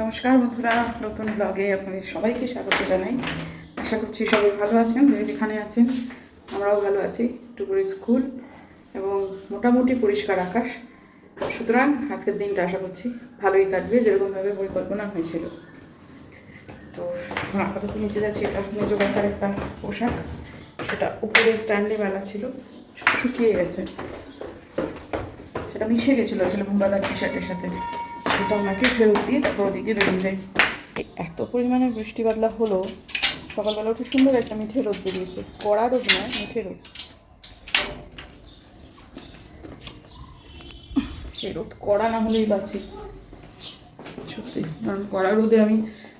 নমস্কার বন্ধুরা, নতুন ব্লগে আপনাদের সবাইকে স্বাগত জানাই। আশা করছি সবাই ভালো আছেন, যে যেখানে আছেন, আমরাও ভালো আছি টুকুরি স্কুল এবং মোটামুটি পরিষ্কার আকাশ। সুতরাং আজকের দিনটা আশা করছি ভালোই কাটবে, যেরকমভাবে পরিকল্পনা হয়েছিল। তো আপাতত নিচে যাচ্ছি, এটা কাকার একটা পোশাক, সেটা উপরে স্ট্যান্ডে মেলা ছিল, শুকিয়ে গেছে। সেটা মিশে গেছিল, আসলে ভুম্বাদার টি শার্টের সাথে। সেটা ওনাকে ফেরত দিয়ে তারপর ওদিকে বেরিয়ে যায়। এত পরিমাণে বৃষ্টি বাদলা হলো, সকালবেলা উঠে সুন্দর একটা মিঠে রোদ বেরিয়েছে। কড়া রোদ নয়, মিঠে রোদ। সেই রোদ কড়া না হলেই পাচ্ছি সত্যি, কারণ কড়া রোদে আমি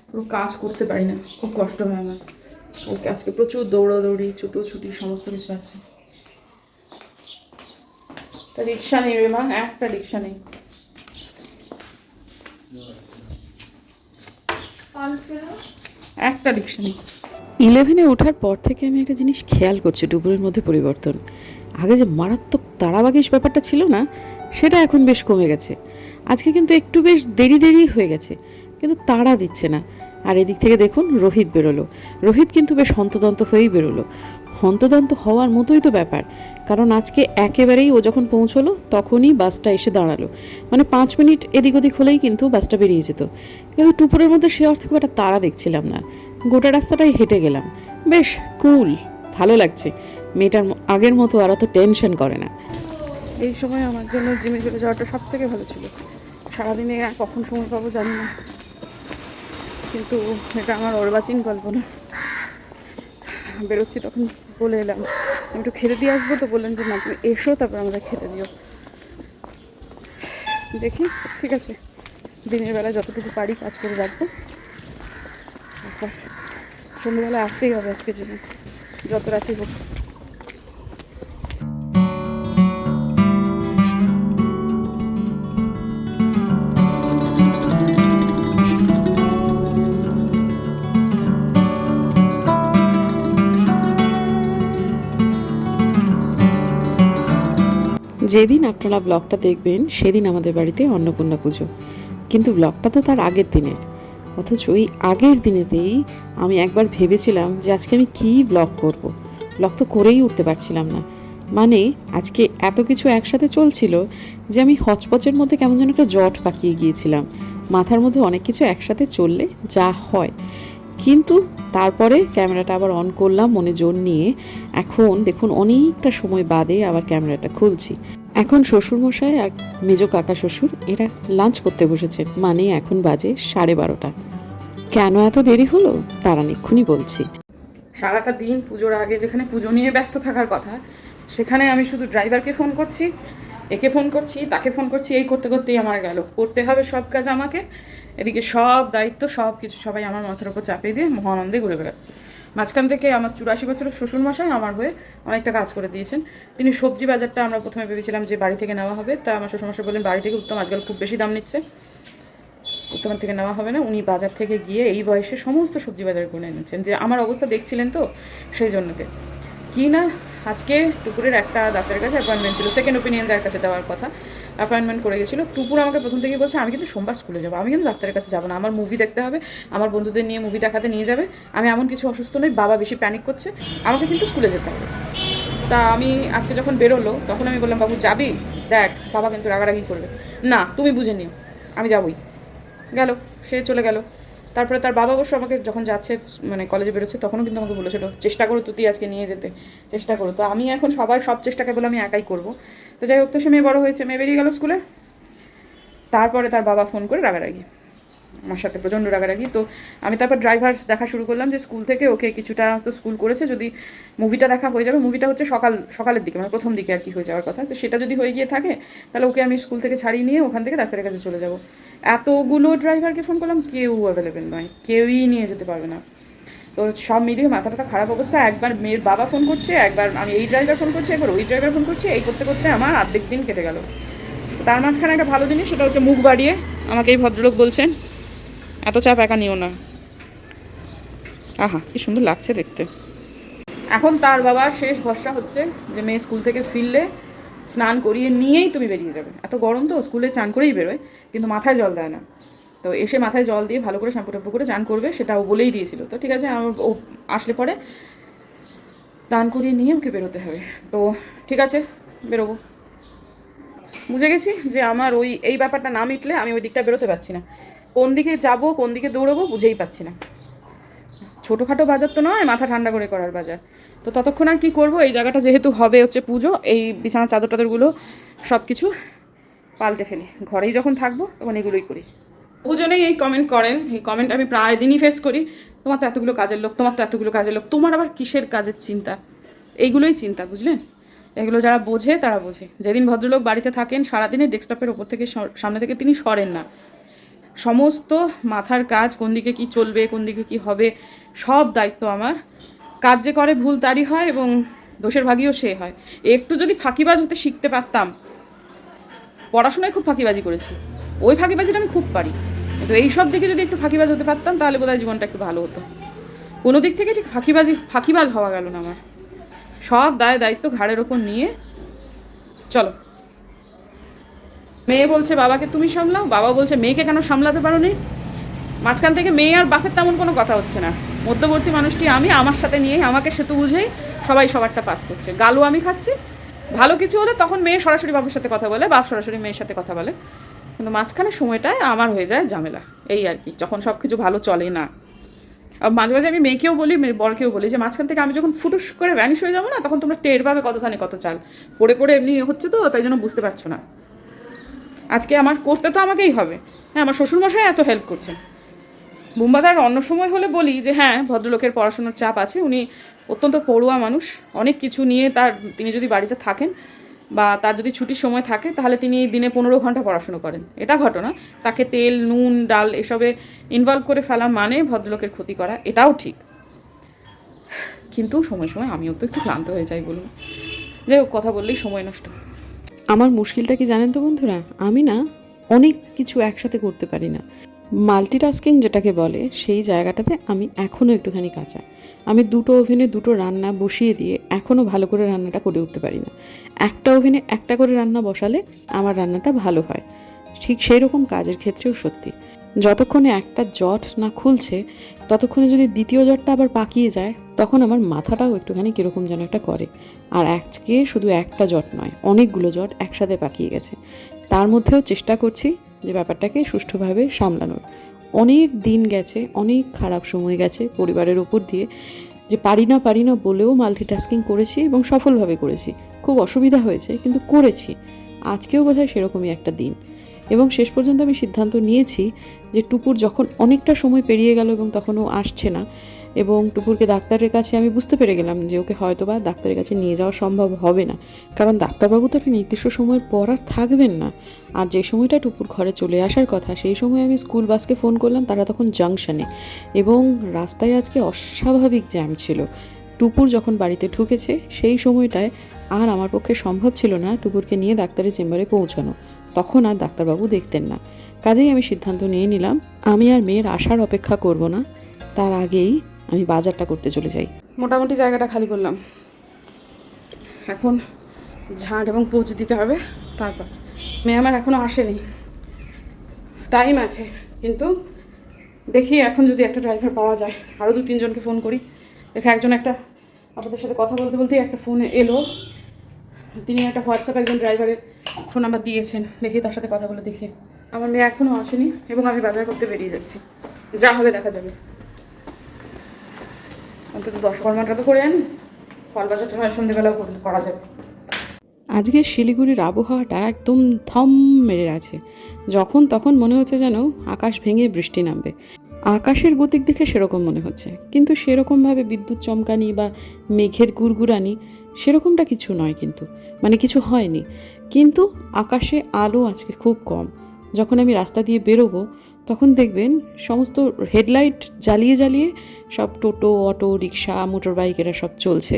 পুরো কাজ করতে পারি না, খুব কষ্ট হয় আমার। ওকে আজকে প্রচুর দৌড়াদৌড়ি, ছুটোছুটি, সমস্ত কিছু আছে। তা রিক্সা নেই রে মা, একটা রিক্সা নেই। একটা নেই ইলেভেনে ওঠার পর থেকে আমি একটা জিনিস খেয়াল করছি ডুবুরের মধ্যে পরিবর্তন। আগে যে মারাত্মক তারাবাগিস ব্যাপারটা ছিল না, সেটা এখন বেশ কমে গেছে। আজকে কিন্তু একটু বেশ দেরি দেরি হয়ে গেছে, কিন্তু তাড়া দিচ্ছে না। আর এদিক থেকে দেখুন, রোহিত বেরোলো। রোহিত কিন্তু বেশ হন্তদন্ত হয়েই বেরোলো। হন্তদন্ত হওয়ার মতোই তো ব্যাপার। কারণ আজকে একেবারেই ও যখন পৌঁছলো, তখনই বাসটা এসে দাঁড়াল। মানে পাঁচ মিনিট এদিক ওদিক হলেই কিন্তু বাসটা বেরিয়ে যেত। কিন্তু টুপুরের মধ্যে সে অর্থে খুব একটা তাড়া দেখছিলাম না। গোটা রাস্তাটাই হেঁটে গেলাম। বেশ কুল, ভালো লাগছে। মেয়েটার আগের মতো আর অত টেনশন করে না। এই সময় আমার জন্য জিমে চলে যাওয়াটা সব থেকে ভালো ছিল। সারাদিনে আর কখন সময় পাবো জানি না। কিন্তু এটা আমার অর্বাচীন কল্পনা। বেরোচ্ছি তখন বলে এলাম একটু খেতে দিয়ে আসব তো। বললেন যে, না, তুমি এসো, তারপর আমাদের খেতে দিও। দেখি, ঠিক আছে। দিনের বেলা যতটুকু পারি কাজ করে রাখব। সন্ধ্যেবেলা আসতেই হবে আজকে জীবন। যত রাতে হোক। যেদিন আপনারা ব্লগটা দেখবেন, সেদিন আমাদের বাড়িতে অন্নপূর্ণা পুজো। কিন্তু ব্লগটা তো তার আগের দিনের। অথচ ওই আগের দিনেতেই আমি একবার ভেবেছিলাম যে আজকে আমি কী ব্লগ করব। ব্লগ তো করেই উঠতে পারছিলাম না। মানে আজকে এত কিছু একসাথে চলছিল যে আমি হচপচের মধ্যে কেমন যেন একটা জট পাকিয়ে গিয়েছিলাম। মাথার মধ্যে অনেক কিছু একসাথে চললে যা হয়। কিন্তু তারপরে ক্যামেরাটা আবার অন করলাম মনে জোর নিয়ে। এখন দেখুন, অনেকটা সময় বাদে আবার ক্যামেরাটা খুলছি। এখন শ্বশুরমশাই আর মেজ কাকা শ্বশুর, এরা লাঞ্চ করতে বসেছেন মানে এখন বাজে সাড়ে বারোটা। কেন এত দেরি হলো? তারা এক্ষুনি বলছি। সারাটা দিন পুজোর আগে যেখানে পুজো নিয়ে ব্যস্ত থাকার কথা, সেখানে আমি শুধু ড্রাইভারকে ফোন করছি, একে ফোন করছি, তাকে ফোন করছি, এই করতে করতেই আমার গেল। করতে হবে সব কাজ আমাকে। এদিকে সব দায়িত্ব সব কিছু সবাই আমার মাথার উপর চাপিয়ে দিয়ে মহানন্দে ঘুরে বেড়াচ্ছে। মাঝখান থেকে আমার চুরাশি বছরের শ্বশুরমশাই আমার হয়ে অনেকটা কাজ করে দিয়েছেন। তিনি সবজি বাজারটা আমরা প্রথমে ভেবেছিলাম যে বাড়ি থেকে নেওয়া হবে। তা আমার শ্বশুর মশাই বললেন, বাড়ি থেকে উত্তম আজকাল খুব বেশি দাম নিচ্ছে। উত্তমের থেকে নেওয়া হবে না। উনি বাজার থেকে গিয়ে এই বয়সে সমস্ত সবজি বাজার করে এনেছেন। যে আমার অবস্থা দেখছিলেন তো সেই জন্যকে কি না আজকে টুকুরের একটা ডাক্তারের কাছে অ্যাপয়েন্টমেন্ট ছিল সেকেন্ড ওপিনিয়ন যার কাছে দেওয়ার কথা। অ্যাপয়েন্টমেন্ট করে গেছিল। টুপুর আমাকে প্রথম থেকেই বলছে, আমি কিন্তু সোমবার স্কুলে যাব। আমি কিন্তু ডাক্তারের কাছে যাব না। আমার মুভি দেখতে হবে, আমার বন্ধুদের নিয়ে মুভি দেখাতে নিয়ে যাবে। আমি এমন কিছু অসুস্থ নই, বাবা বেশি প্যানিক করছে। আমাকে কিন্তু স্কুলে যেতে হবে। তা আমি আজকে যখন বেরোলো, তখন আমি বললাম, বাবু, যাবি? দেখ, বাবা কিন্তু রাগারাগি করবে। না, তুমি বুঝে নিও। আমি যাবই। গেল। সে চলে গেল। তারপরে তার বাবা অবশ্য আমাকে যখন যাচ্ছে মানে কলেজে বেরোচ্ছে, তখনও কিন্তু আমাকে বলেছিল, চেষ্টা করো তুই আজকে নিয়ে যেতে, চেষ্টা করো। তো আমি এখন সবাই সব চেষ্টাকে বলে আমি একাই করব। তো যাই হোক, তো সে মেয়ে বড়ো হয়েছে, মেয়ে বেরিয়ে গেল স্কুলে তারপরে তার বাবা ফোন করে রাগারাগি। আমার সাথে প্রচণ্ড রাগারাগি। তো আমি তারপর ড্রাইভার দেখা শুরু করলাম যে স্কুল থেকে ওকে কিছুটা তো স্কুল করেছে, যদি মুভিটা দেখা হয়ে যাবে মুভিটা হচ্ছে সকাল, সকালের দিকে মানে প্রথম দিকে আর কি হয়ে যাওয়ার কথা। তো সেটা যদি হয়ে গিয়ে থাকে, তাহলে ওকে আমি স্কুল থেকে ছাড়িয়ে নিয়ে ওখান থেকে ডাক্তারের কাছে চলে যাব। এতগুলো ড্রাইভারকে ফোন করলাম, কেউ অ্যাভেলেবেল নয়, কেউই নিয়ে যেতে পারবে না। তো সব মিলিয়ে মাথা মাথাটা খারাপ অবস্থা, একবার মেয়ের বাবা ফোন করছে, একবার আমি এই ড্রাইভার ফোন করছি, একবার ওই ড্রাইভার ফোন করছি, এই করতে করতে আমার অর্ধেক দিন কেটে গেল। তার মাঝখানে একটা ভালো জিনিস, সেটা হচ্ছে মুখ বাড়িয়ে আমাকে এই ভদ্রলোক বলছেন এত চাপ একা নিও না। আহা, কি সুন্দর লাগছে দেখতে। এখন তার বাবার শেষ ভরসা হচ্ছে যে মেয়ে স্কুল থেকে ফিরলে স্নান করিয়ে নিয়েই তুমি বেরিয়ে যাবে। এত গরম তো, স্কুলে স্নান করেই বেরোয়, কিন্তু মাথায় জল দেয় না। তো এসে মাথায় জল দিয়ে ভালো করে শ্যাম্পু ট্যাম্পু করে চান করবে, সেটা ও বলেই দিয়েছিল। তো ঠিক আছে, আমার ও আসলে পরে স্নান করিয়ে নিয়ে ওকে বেরোতে হবে। তো ঠিক আছে, বেরোবো। বুঝে গেছি যে আমার ওই, এই ব্যাপারটা না মিটলে আমি ওই দিকটা বেরোতে পারছি না। কোন দিকে যাব, কোন দিকে দৌড়বো বুঝেই পাচ্ছি না। ছোটোখাটো বাজার তো নয়, মাথা ঠান্ডা করে করার বাজার। তো ততক্ষণ আর কি করব? এই জায়গাটা যেহেতু হবে হচ্ছে পুজো, এই বিছানা চাদর টাদরগুলো সব কিছু পাল্টে ফেলি। ঘরেই যখন থাকব তখন এগুলোই করি। দুজনেই এই কমেন্ট করেন। এই কমেন্ট আমি প্রায় দিনই ফেস করি। তোমার তো এতগুলো কাজের লোক, তোমার তো এতগুলো কাজের লোক, তোমার আবার কিসের কাজের চিন্তা? এইগুলোই চিন্তা, বুঝলেন? এগুলো যারা বোঝে, তারা বোঝে। যেদিন ভদ্রলোক বাড়িতে থাকেন, সারাদিনে ডেস্কটপের ওপর থেকে সামনে থেকে তিনি সরেন না। সমস্ত মাথার কাজ, কোন দিকে কি চলবে, কোন দিকে কি হবে, সব দায়িত্ব আমার। কাজ যে করে ভুল তারই হয় এবং দোষের ভাগীও সে হয়। একটু যদি ফাঁকিবাজ হতে শিখতে পারতাম, পড়াশোনায় খুব ফাঁকিবাজি করেছি। ওই ফাঁকিবাজিটা আমি খুব পারি। কিন্তু এই সব দিকে যদি একটু ফাঁকিবাজ হতে পারতাম, তাহলে বোধহয় জীবনটা একটু ভালো হতো। কোনো দিক থেকে ঠিক ফাঁকিবাজি, ফাঁকিবাজ হওয়া গেল না আমার। সব দায় দায়িত্ব ঘাড়ের ওপর নিয়ে, চলো। মেয়ে বলছে, বাবাকে তুমি সামলাও? বাবা বলছে, মেয়েকে কেন সামলাতে পারো নি মাঝখান থেকে মেয়ে আর বাপের তেমন কোনো কথা হচ্ছে না। মধ্যবর্তী মানুষটি আমি, আমার সাথে নিয়ে আমাকে সেতু বুঝেই সবাই সবারটা পাস করছে। গালু আমি খাচ্ছি। ভালো কিছু হলে তখন মেয়ে সরাসরি বাবার সাথে কথা বলে বাপ সরাসরি মেয়ের সাথে কথা বলে। কিন্তু মাঝখানে সময়টায় আমার হয়ে যায় ঝামেলা, এই আর কি। যখন সব কিছু ভালো চলে না। আর মাঝে মাঝে আমি মেয়েকেও বলি বরকেও বলি যে, মাঝখান থেকে আমি যখন ফুটুস করে ভ্যানিশ হয়ে যাব না, তখন তোমরা টের পাবে কতখানি কত চাল। পড়ে পড়ে এমনি হচ্ছে তো, তাই জন্য বুঝতে পারছ না। আজকে আমার করতে তো আমাকেই হবে। হ্যাঁ আমার শ্বশুরমশাই এত হেল্প করছেন। বুম্বাদার অন্য সময় হলে বলি যে হ্যাঁ ভদ্রলোকের পড়াশোনার চাপ আছে, উনি অত্যন্ত পড়ুয়া মানুষ। অনেক কিছু নিয়ে তার, তিনি যদি বাড়িতে থাকেন বা তার যদি ছুটির সময় থাকে, তাহলে তিনি দিনে পনেরো ঘণ্টা পড়াশুনো করেন। এটা ঘটনা। তাকে তেল, নুন, ডাল এসবে ইনভলভ করে ফেলা মানে ভদ্রলোকের ক্ষতি করা, এটাও ঠিক। কিন্তু সময় সময় আমিও তো একটু ক্লান্ত হয়ে যাই বলুন। যাই হোক, কথা বললেই সময় নষ্ট। আমার মুশকিলটা কি জানেন তো বন্ধুরা? আমি না অনেক কিছু একসাথে করতে পারি না। মাল্টিটাস্কিং যেটাকে বলে, সেই জায়গাটাতে আমি এখনও একটুখানি কাঁচা। আমি দুটো ওভেনে দুটো রান্না বসিয়ে দিয়ে এখনও ভালো করে রান্নাটা করে উঠতে পারি না। একটা ওভেনে একটা করে রান্না বসালে আমার রান্নাটা ভালো হয়। ঠিক সেই রকম কাজের ক্ষেত্রেও সত্যি। যতক্ষণে একটা জট না খুলছে, ততক্ষণে যদি দ্বিতীয় জটটা আবার পাকিয়ে যায়, তখন আমার মাথাটাও একটুখানি কীরকম যেন একটা করে। আর আজকে শুধু একটা জট নয়, অনেকগুলো জট একসাথে পাকিয়ে গেছে। তার মধ্যেও চেষ্টা করছি যে ব্যাপারটাকে সুষ্ঠুভাবে সামলানোর। অনেক দিন গেছে, অনেক খারাপ সময় গেছে পরিবারের ওপর দিয়ে যে পারি না পারি না বলেও মাল্টিটাস্কিং করেছি এবং সফলভাবে করেছি। খুব অসুবিধা হয়েছে, কিন্তু করেছি। আজকেও বোধহয় সেরকমই একটা দিন। এবং শেষ পর্যন্ত আমি সিদ্ধান্ত নিয়েছি যে টুপুর যখন অনেকটা সময় পেরিয়ে গেল এবং তখন ও আসছে না এবং টুকুরকে ডাক্তারের কাছে আমি বুঝতে পেরে গেলাম যে ওকে হয়তো বা ডাক্তারের কাছে নিয়ে যাওয়া সম্ভব হবে না। কারণ ডাক্তারবাবু তো একটা নির্দিষ্ট সময়ের পর আর থাকবেন না। আর যে সময়টা টুপুর ঘরে চলে আসার কথা, সেই সময় আমি স্কুল বাসকে ফোন করলাম, তারা তখন জাংশনে। এবং রাস্তায় আজকে অস্বাভাবিক জ্যাম ছিল। টুপুর যখন বাড়িতে ঢুকেছে, সেই সময়টায় আর আমার পক্ষে সম্ভব ছিল না টুপুরকে নিয়ে ডাক্তারের চেম্বারে পৌঁছানো। তখন আর ডাক্তারবাবু দেখতেন না। কাজেই আমি সিদ্ধান্ত নিয়ে নিলাম, আমি আর মেয়ের আসার অপেক্ষা করব না। তার আগেই আমি বাজারটা করতে চলে যাই। মোটামুটি জায়গাটা খালি করলাম। এখন ঝাড় এবং পোচ দিতে হবে, তারপর। মেয়ে আমার এখনও আসেনি। টাইম আছে, কিন্তু দেখি এখন যদি একটা ড্রাইভার পাওয়া যায়। আরও দু, তিনজনকে ফোন করি। দেখে একজন একটা আপনাদের সাথে কথা বলতে, বলতেই একটা ফোন এলো। তিনি একটা হোয়াটসঅ্যাপ একজন ড্রাইভারের ফোন নাম্বার দিয়েছেন। দেখি তার সাথে কথা বলে দেখি। আমার মেয়ে এখনও আসেনি এবং আমি বাজার করতে বেরিয়ে যাচ্ছি। যা হবে দেখা যাবে। অন্তত দশ কর্মাটা তো করে আনি। ফল বাজারটা সন্ধ্যেবেলাও করা যাবে। আজকে শিলিগুড়ির আবহাওয়াটা একদম থম মেরে আছে। যখন তখন মনে হচ্ছে যেন আকাশ ভেঙে বৃষ্টি নামবে। আকাশের গতিক দেখে সেরকম মনে হচ্ছে। কিন্তু সেরকমভাবে বিদ্যুৎ চমকানি বা মেঘের গুড়গুড়ানি সেরকমটা কিছু নয় কিন্তু। মানে কিছু হয়নি। কিন্তু আকাশে আলো আজকে খুব কম। যখন আমি রাস্তা দিয়ে বেরোবো তখন দেখবেন সমস্ত হেডলাইট জ্বালিয়ে জ্বালিয়ে সব টোটো, অটো রিক্সা মোটর বাইক এরা সব চলছে।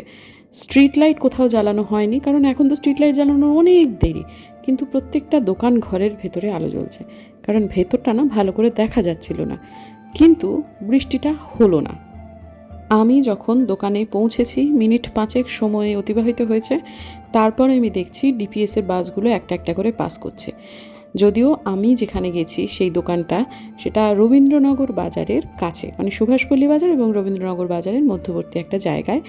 স্ট্রিট লাইট কোথাও জ্বালানো হয়নি, কারণ এখন তো স্ট্রিট লাইট জ্বালানোর অনেক দেরি। কিন্তু প্রত্যেকটা দোকান ঘরের ভেতরে আলো জ্বলছে, কারণ ভেতরটা না ভালো করে দেখা যাচ্ছিল না। কিন্তু বৃষ্টিটা হলো না। আমি যখন দোকানে পৌঁছেছি, মিনিট পাঁচেক সময় অতিবাহিত হয়েছে, তারপর আমি দেখছি ডিপিএসের বাসগুলো একটা একটা করে পাস করছে। যদিও আমি যেখানে গেছি সেই দোকানটা সেটা রবীন্দ্রনগর বাজারের কাছে মানে সুভাষপল্লী বাজার এবং রবীন্দ্রনগর বাজারের মধ্যবর্তী একটা জায়গায়।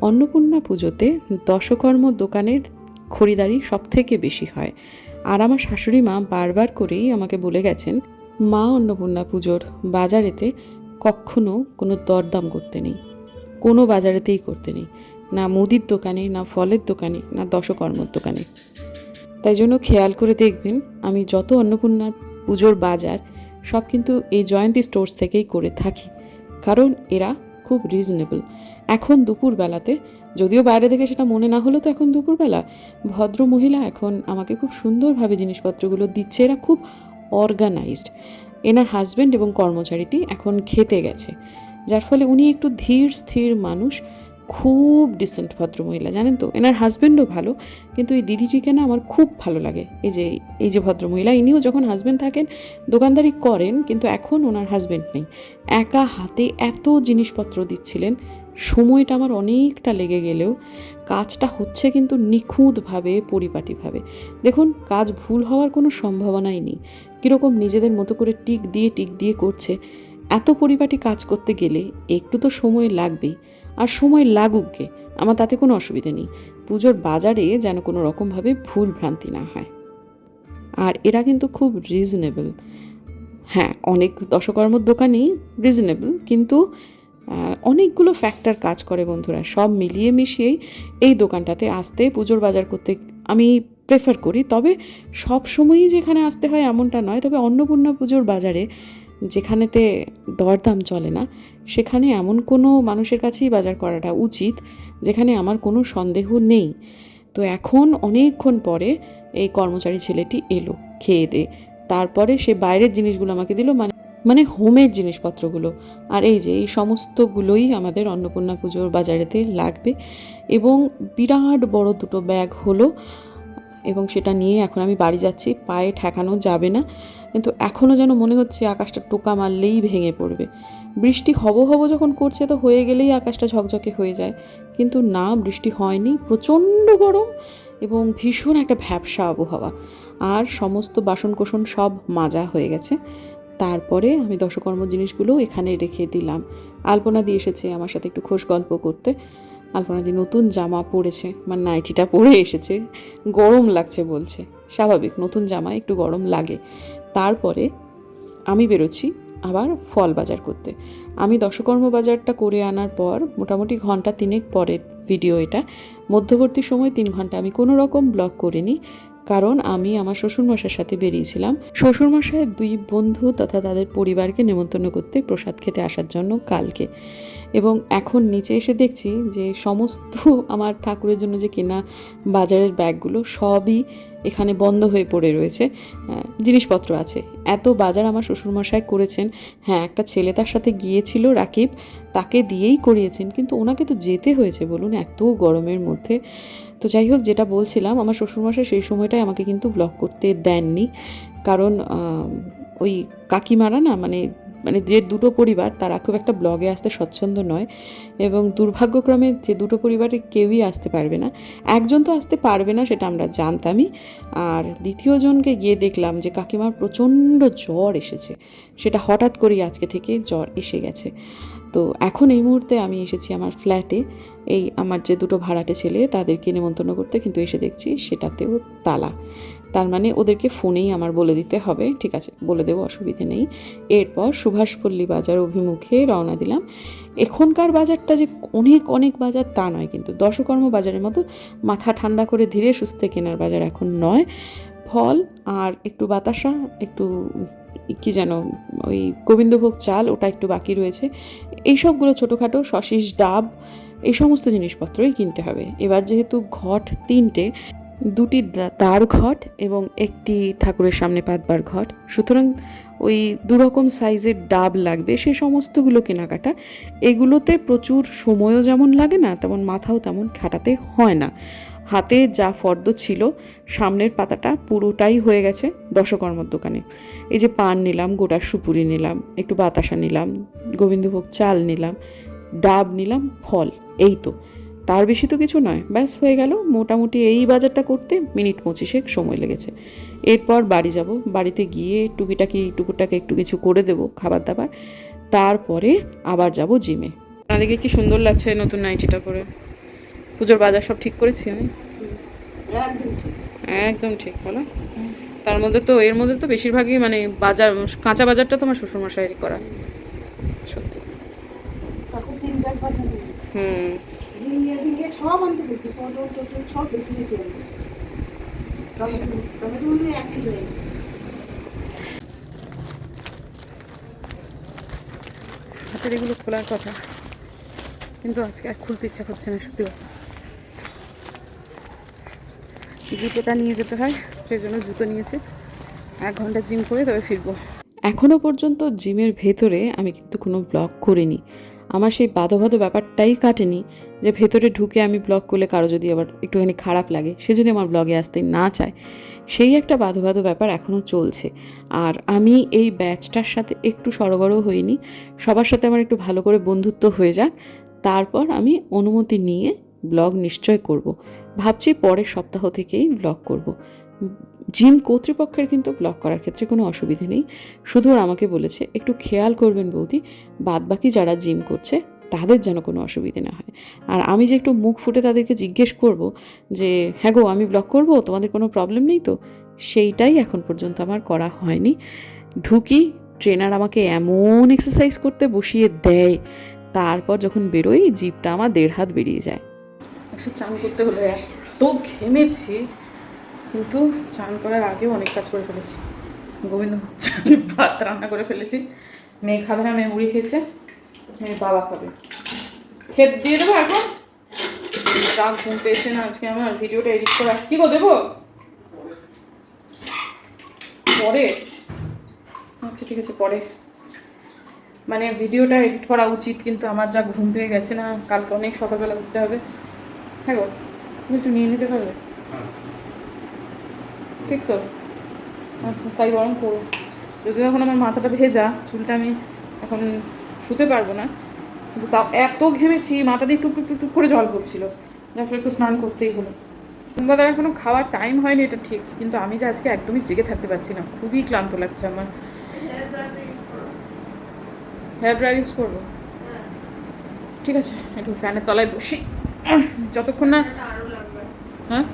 অন্নপূর্ণা পুজোতে দশকর্ম দোকানের খরিদারি সব থেকে বেশি হয়। আর আমার শাশুড়ি মা বারবার করেই আমাকে বলে গেছেন, মা অন্নপূর্ণা পুজোর বাজারেতে কখনো কোনো দরদাম করতে নেই। কোনো বাজারেতেই করতে নেই। না মুদির দোকানে, না ফলের দোকানে, না দশকর্মর দোকানে। তাই জন্য খেয়াল করে দেখবেন, আমি যত অন্নপূর্ণা পুজোর বাজার, সব কিন্তু এই জয়ন্তী স্টোর্স থেকেই করে থাকি। কারণ এরা খুব রিজনেবল এখন দুপুরবেলাতে, যদিও বাইরে থেকে সেটা মনে না হলো তো এখন দুপুরবেলা, ভদ্র মহিলা এখন আমাকে খুব সুন্দরভাবে জিনিসপত্রগুলো দিচ্ছে। এরা খুব অর্গানাইজড এনার হাজব্যান্ড এবং কর্মচারীটি এখন খেতে গেছে। যার ফলে উনি একটু ধীর, স্থির মানুষ। খুব ডিসেন্ট ভদ্রমহিলা, জানেন তো? এনার হাজব্যান্ডও ভালো, কিন্তু এই দিদিটিকে না আমার খুব ভালো লাগে। এই যে এই যে ভদ্রমহিলা, ইনিও যখন হাজব্যান্ড থাকেন, দোকানদারি করেন, কিন্তু এখন ওনার হাজব্যান্ড নেই। একা হাতে এত জিনিসপত্র দিচ্ছিলেন, সময়টা আমার অনেকটা লেগে গেলেও কাজটা হচ্ছে কিন্তু নিখুঁতভাবে, পরিপাটিভাবে। দেখুন, কাজ ভুল হওয়ার কোনো সম্ভাবনাই নেই। কীরকম নিজেদের মতো করে টিক দিয়ে টিক দিয়ে করছে। এত পরিপাটি কাজ করতে গেলে একটু তো সময় লাগবেই। আর সময় লাগুক গে, আমার তাতে কোনো অসুবিধে নেই। পুজোর বাজারে যেন কোনো রকমভাবে ভুল ভ্রান্তি না হয়। আর এরা কিন্তু খুব রিজনেবল হ্যাঁ অনেক দশকর্মর দোকানই রিজনেবল কিন্তু অনেকগুলো ফ্যাক্টর কাজ করে বন্ধুরা, সব মিলিয়ে মিশিয়েই এই দোকানটাতে আসতে, পুজোর বাজার করতে আমি প্রেফার করি। তবে সব সময়ই যেখানে আসতে হয় এমনটা নয়, তবে অন্নপূর্ণা পুজোর বাজারে যেখানেতে দরদাম চলে না, সেখানে এমন কোনো মানুষের কাছেই বাজার করাটা উচিত, যেখানে আমার কোনো সন্দেহ নেই। তো এখন অনেকক্ষণ পরে এই কর্মচারী ছেলেটি এলো খেয়ে দে। তারপরে সে বাইরের জিনিসগুলো আমাকে দিল মানে মানে হোমের জিনিসপত্রগুলো। আর এই যে, এই সমস্তগুলোই আমাদের অন্নপূর্ণা পুজোর বাজারেতে লাগবে। এবং বিরাট বড় দুটো ব্যাগ হলো এবং সেটা নিয়ে এখন আমি বাড়ি যাচ্ছি, পায়ে ঠেকানো যাবে না। কিন্তু এখনও যেন মনে হচ্ছে আকাশটা টোকা মারলেই ভেঙে পড়বে। বৃষ্টি হব হব যখন করছে তো হয়ে গেলেই আকাশটা ঝকঝকে হয়ে যায়। কিন্তু না, বৃষ্টি হয়নি, প্রচণ্ড গরম এবং ভীষণ একটা ভ্যাবসা আবহাওয়া। আর সমস্ত বাসনকোসন সব মাজা হয়ে গেছে। তারপরে আমি দশকর্ম জিনিসগুলো এখানে রেখে দিলাম। আলপনা দিয়ে এসেছে আমার সাথে একটু খোশ গল্প করতে। আলপনা দিয়ে নতুন জামা পরেছে মানে নাইটিটা পরে এসেছে। গরম লাগছে বলছে, স্বাভাবিক, নতুন জামা একটু গরম লাগে। তারপরে আমি বেরোচ্ছি আবার ফল বাজার করতে। আমি দশকর্ম বাজারটা করে আনার পর, মোটামুটি ঘণ্টা তিনেক পরের ভিডিও এটা। মধ্যবর্তী সময় তিন ঘণ্টা। আমি কোনো রকম ব্লগ করিনি। কারণ আমি আমার শ্বশুরমশাইয়ের সাথে বেরিয়েছিলাম। শ্বশুরমশাইয়ের দুই বন্ধু তথা তাদের পরিবারকে নেমন্তন্ন করতে প্রসাদ খেতে আসার জন্য কালকে। এবং এখন নিচে এসে দেখছি যে সমস্ত আমার ঠাকুরের জন্য যে কেনা বাজারের ব্যাগগুলো সবই এখানে বন্ধ হয়ে পড়ে রয়েছে। জিনিসপত্র আছে। এত বাজার আমার শ্বশুরমশাই করেছেন। হ্যাঁ একটা ছেলে তার সাথে গিয়েছিল, রাকিব, তাকে দিয়েই করিয়েছেন। কিন্তু ওনাকে তো যেতে হয়েছে বলুন, এত গরমের মধ্যে। তো যাই হোক, যেটা বলছিলাম, আমার শ্বশুরমশাই সেই সময়টায় আমাকে কিন্তু ব্লগ করতে দেননি। কারণ ওই কাকিমারা না মানে মানে যে দুটো পরিবার, তারা খুব একটা ব্লগে আসতে স্বচ্ছন্দ নয় এবং দুর্ভাগ্যক্রমে যে দুটো পরিবারের কেউই আসতে পারবে না। একজন তো আসতে পারবে না, সেটা আমরা জানতামই। আর দ্বিতীয় জনকে গিয়ে দেখলাম যে, কাকিমার প্রচণ্ড জ্বর এসেছে। সেটা হঠাৎ করেই আজকে থেকে জ্বর এসে গেছে। তো এখন এই মুহূর্তে আমি এসেছি আমার ফ্ল্যাটে। এই আমার যে দুটো ভাড়াটে ছেলে, তাদেরকে নেমন্তন্ন করতে কিন্তু এসে দেখছি সেটাতেও তালা। তার মানে ওদেরকে ফোনেই আমার বলে দিতে হবে, ঠিক আছে? বলে দেবো, অসুবিধে নেই। এরপর সুভাষপল্লী বাজার অভিমুখে রওনা দিলাম। এখনকার বাজারটা যে অনেক অনেক বাজার তা নয় কিন্তু। দশকর্ম বাজারের মতো মাথা ঠান্ডা করে ধীরে সুস্থে কেনার বাজার এখন নয়। ফল আর একটু বাতাসা, একটু কি যেন, ওই গোবিন্দভোগ চাল, ওটা একটু বাকি রয়েছে। এই সবগুলো ছোটোখাটো, সশিস, ডাব, এই সমস্ত জিনিসপত্রই কিনতে হবে। এবার যেহেতু ঘট তিনটে, দুটি তার ঘট এবং একটি ঠাকুরের সামনে পাতবার ঘট, সুতরাং ওই দুরকম সাইজের ডাব লাগবে, সে সমস্তগুলো কেনাকাটা। এগুলোতে প্রচুর সময়ও যেমন লাগে না, তেমন মাথাও তেমন খাটাতে হয় না। হাতে যা ফর্দ ছিল, সামনের পাতাটা পুরোটাই হয়ে গেছে দশকর্মর দোকানে। এই যে পান নিলাম, গোটা সুপুরি নিলাম, একটু বাতাসা নিলাম, গোবিন্দভোগ চাল নিলাম, ডাব নিলাম, ফল, এই তো। তার বেশি তো কিছু নয়, ব্যাস হয়ে গেল। মোটামুটি এই বাজারটা করতে মিনিট পঁচিশেক সময় লেগেছে। এরপর বাড়ি যাব, বাড়িতে গিয়ে টুকিটাকি টুকুটাকে একটু কিছু করে দেবো খাবার দাবার তারপরে আবার যাব জিমে। আপনাদেরকে কি সুন্দর লাগছে নতুন নাইটিটা পরে। পুজোর বাজার সব ঠিক করেছি আমি? একদম ঠিক। বলো। তার মধ্যে তো এর মধ্যে তো বেশিরভাগই মানে বাজার কাঁচা বাজারটা তোমার শ্বশুরমশাইয়েরই করা। সত্যি। হুম। হাতের এগুলো খোলার কথা। কিন্তু আজকে আর খুলতে ইচ্ছা করছে না সত্যি কথা। জুতোটা নিয়ে যেতে হয়, সেই জন্য জুতো নিয়েছে। এক ঘণ্টা জিম করে তবে ফিরবো। এখনও পর্যন্ত জিমের ভেতরে আমি কিন্তু কোনো ব্লগ করিনি। আমার সেই বাধো বাধো ব্যাপারটাই কাটেনি যে ভেতরে ঢুকে আমি ব্লগ করলে কারও যদি আবার একটুখানি খারাপ লাগে, সে যদি আমার ব্লগে আসতে না চায়। সেই একটা বাধো বাধো ব্যাপার এখনও চলছে। আর আমি এই ব্যাচটার সাথে একটু সরগরও হইনি। সবার সাথে আমার একটু ভালো করে বন্ধুত্ব হয়ে যাক। তারপর আমি অনুমতি নিয়ে ব্লগ নিশ্চয় করব। ভাবছি পরের সপ্তাহ থেকেই ব্লগ করব। জিম কর্তৃপক্ষের কিন্তু ব্লগ করার ক্ষেত্রে কোনো অসুবিধে নেই। শুধু আমাকে বলেছে, একটু খেয়াল করবেন বৌদি বাদ বাকি যারা জিম করছে, তাদের যেন কোনো অসুবিধে না হয়। আর আমি যে একটু মুখ ফুটে তাদেরকে জিজ্ঞেস করব যে হ্যাঁ গো, আমি ব্লগ করব, তোমাদের কোনো প্রবলেম নেই তো? সেইটাই এখন পর্যন্ত আমার করা হয়নি। ঢুকি ট্রেনার আমাকে এমন এক্সারসাইজ করতে বসিয়ে দেয়, তারপর যখন বেরোই, জিপটা আমার দেড় হাত বেরিয়ে যায়। একটু চান করতে হলে এত ঘেমেছি, কিন্তু চান করার আগেও অনেক কাজ করে ফেলেছি। গোবিন্দ চালের ভাত রান্না করে ফেলেছি। মেয়ে খাবে না, মেয়ে মুড়ি খেয়েছে মেয়ে বাবা খাবে। খেত দিয়ে দেবো এখন? যা ঘুম পেয়েছে না আজকে আমার, ভিডিওটা এডিট করা কি গো, দেবো? পরে? আচ্ছা ঠিক আছে, পরে। মানে ভিডিওটা এডিট করা উচিত, কিন্তু আমার যা ঘুম পেয়ে গেছে না, কালকে অনেক সকালবেলা উঠতে হবে। হ্যাঁ গো তুমি একটু নিয়ে নিতে পারবে? ঠিক তো? আচ্ছা তাই বরং করো। যদিও এখন আমার মাথাটা ভেজা চুলটা আমি এখন শুতে পারব না। কিন্তু তাও এত ঘেমেছি মাথা দিয়ে টুক টুক টুক করে জল পড়ছিল। যার ফলে একটু স্নান করতেই হলো। তোমাদের এখনও খাওয়ার টাইম হয়নি এটা ঠিক। কিন্তু আমি যে আজকে একদমই জেগে থাকতে পারছি না। খুবই ক্লান্ত লাগছে আমার। হেয়ার ড্রায়ার ইউজ করব? ঠিক আছে একটু ফ্যানের তলায় বসি। যতক্ষণ না লাগবে। হ্যাঁ?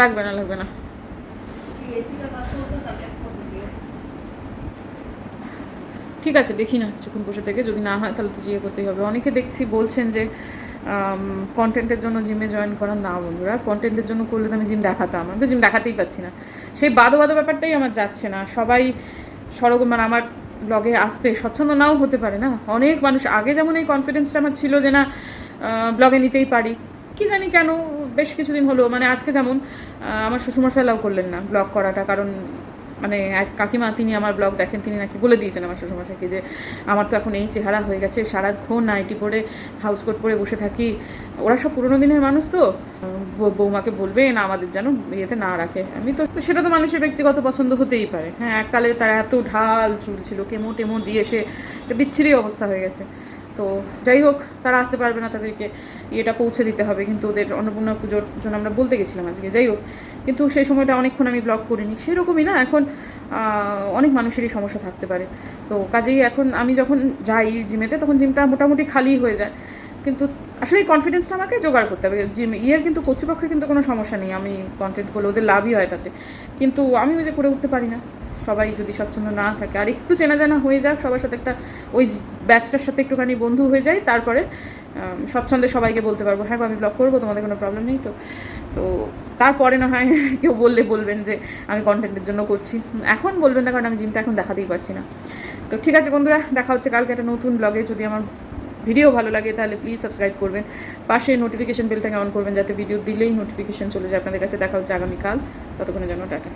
লাগবে। না লাগবে না। ঠিক আছে দেখি না কিছুক্ষণ বসে থেকে। যদি না হয় তাহলে তো জিয়ে করতেই হবে। অনেকে দেখছি বলছেন যে কন্টেন্টের জন্য জিমে জয়েন করার না বন্ধুরা। কন্টেন্টের জন্য করলে তো আমি জিম দেখাতাম। আমি তো জিম দেখাতেই পাচ্ছি না। সেই বাদো বাদো ব্যাপারটাই আমার যাচ্ছে না। সবাই সরগম মানে আমার ব্লগে আসতে স্বচ্ছন্দ নাও হতে পারে না। অনেক মানুষ আগে যেমন এই কনফিডেন্সটা আমার ছিল যে না ব্লগে নিতেই পারি। কি জানি কেন, বেশ কিছুদিন হলো মানে আজকে যেমন আমার শ্বশুরমশাই করলেন না ব্লগ করাটা, কারণ মানে এক কাকিমা তিনি আমার ব্লগ দেখেন, তিনি নাকি বলে দিয়েছেন আমার শ্বশুরমশাইকে যে আমার তো এখন এই চেহারা হয়ে গেছে, সারাক্ষণ নাইটি পরে হাউস কোট পরে বসে থাকি। ওরা সব পুরোনো দিনের মানুষ তো। বৌমাকে বলবে না আমাদের যেন ইয়েতে না রাখে। আমি তো, সেটা তো মানুষের ব্যক্তিগত পছন্দ হতেই পারে। হ্যাঁ এককালে তার এত ঢাল চুল ছিল, কেমো টেমো দিয়ে সে বিচ্ছিরি অবস্থা হয়ে গেছে। তো যাই হোক, তারা আসতে পারবে না, তাদেরকে ইয়েটা পৌঁছে দিতে হবে। কিন্তু ওদের অন্নপূর্ণা পুজোর জন্য আমরা বলতে গেছিলাম আজকে, যাই হোক। কিন্তু সেই সময়টা অনেকক্ষণ আমি ব্লগ করিনি। সেরকমই না, এখন অনেক মানুষেরই সমস্যা থাকতে পারে। তো কাজেই এখন আমি যখন যাই জিমেতে, তখন জিমটা মোটামুটি খালি হয়ে যায়। কিন্তু আসলে এই কনফিডেন্সটা আমাকে জোগাড় করতে হবে। জিম, ইয়ের কিন্তু কর্তৃপক্ষের কিন্তু কোনো সমস্যা নেই। আমি কন্টেন্ট করলে ওদের লাভই হয় তাতে। কিন্তু আমি ওই যে করে উঠতে পারি না। সবাই যদি স্বচ্ছন্দ না থাকে। আর একটু চেনা জানা হয়ে যাক, সবার সাথে একটা ওই ব্যাচটার সাথে একটুখানি বন্ধু হয়ে যায় তারপরে স্বচ্ছন্দে সবাইকে বলতে পারব হ্যাঁ আমি ব্লগ করব, তোমাদের কোনো প্রবলেম নেই তো। তো তারপরে না হয় কেউ বললে বলবেন যে, আমি কন্টেন্টের জন্য করছি। এখন বলবেন না, কারণ আমি জিমটা এখন দেখাতেই পারছি না। তো ঠিক আছে বন্ধুরা, দেখা হচ্ছে কালকে একটা নতুন ব্লগে যদি আমার ভিডিও ভালো লাগে, তাহলে প্লিজ সাবস্ক্রাইব করবেন। পাশে নোটিফিকেশন বেলটাকে অন করবেন, যাতে ভিডিও দিলেই নোটিফিকেশন চলে যায়। আপনাদের কাছে দেখা হচ্ছে আগামীকাল। ততক্ষণের জন্য টাটা।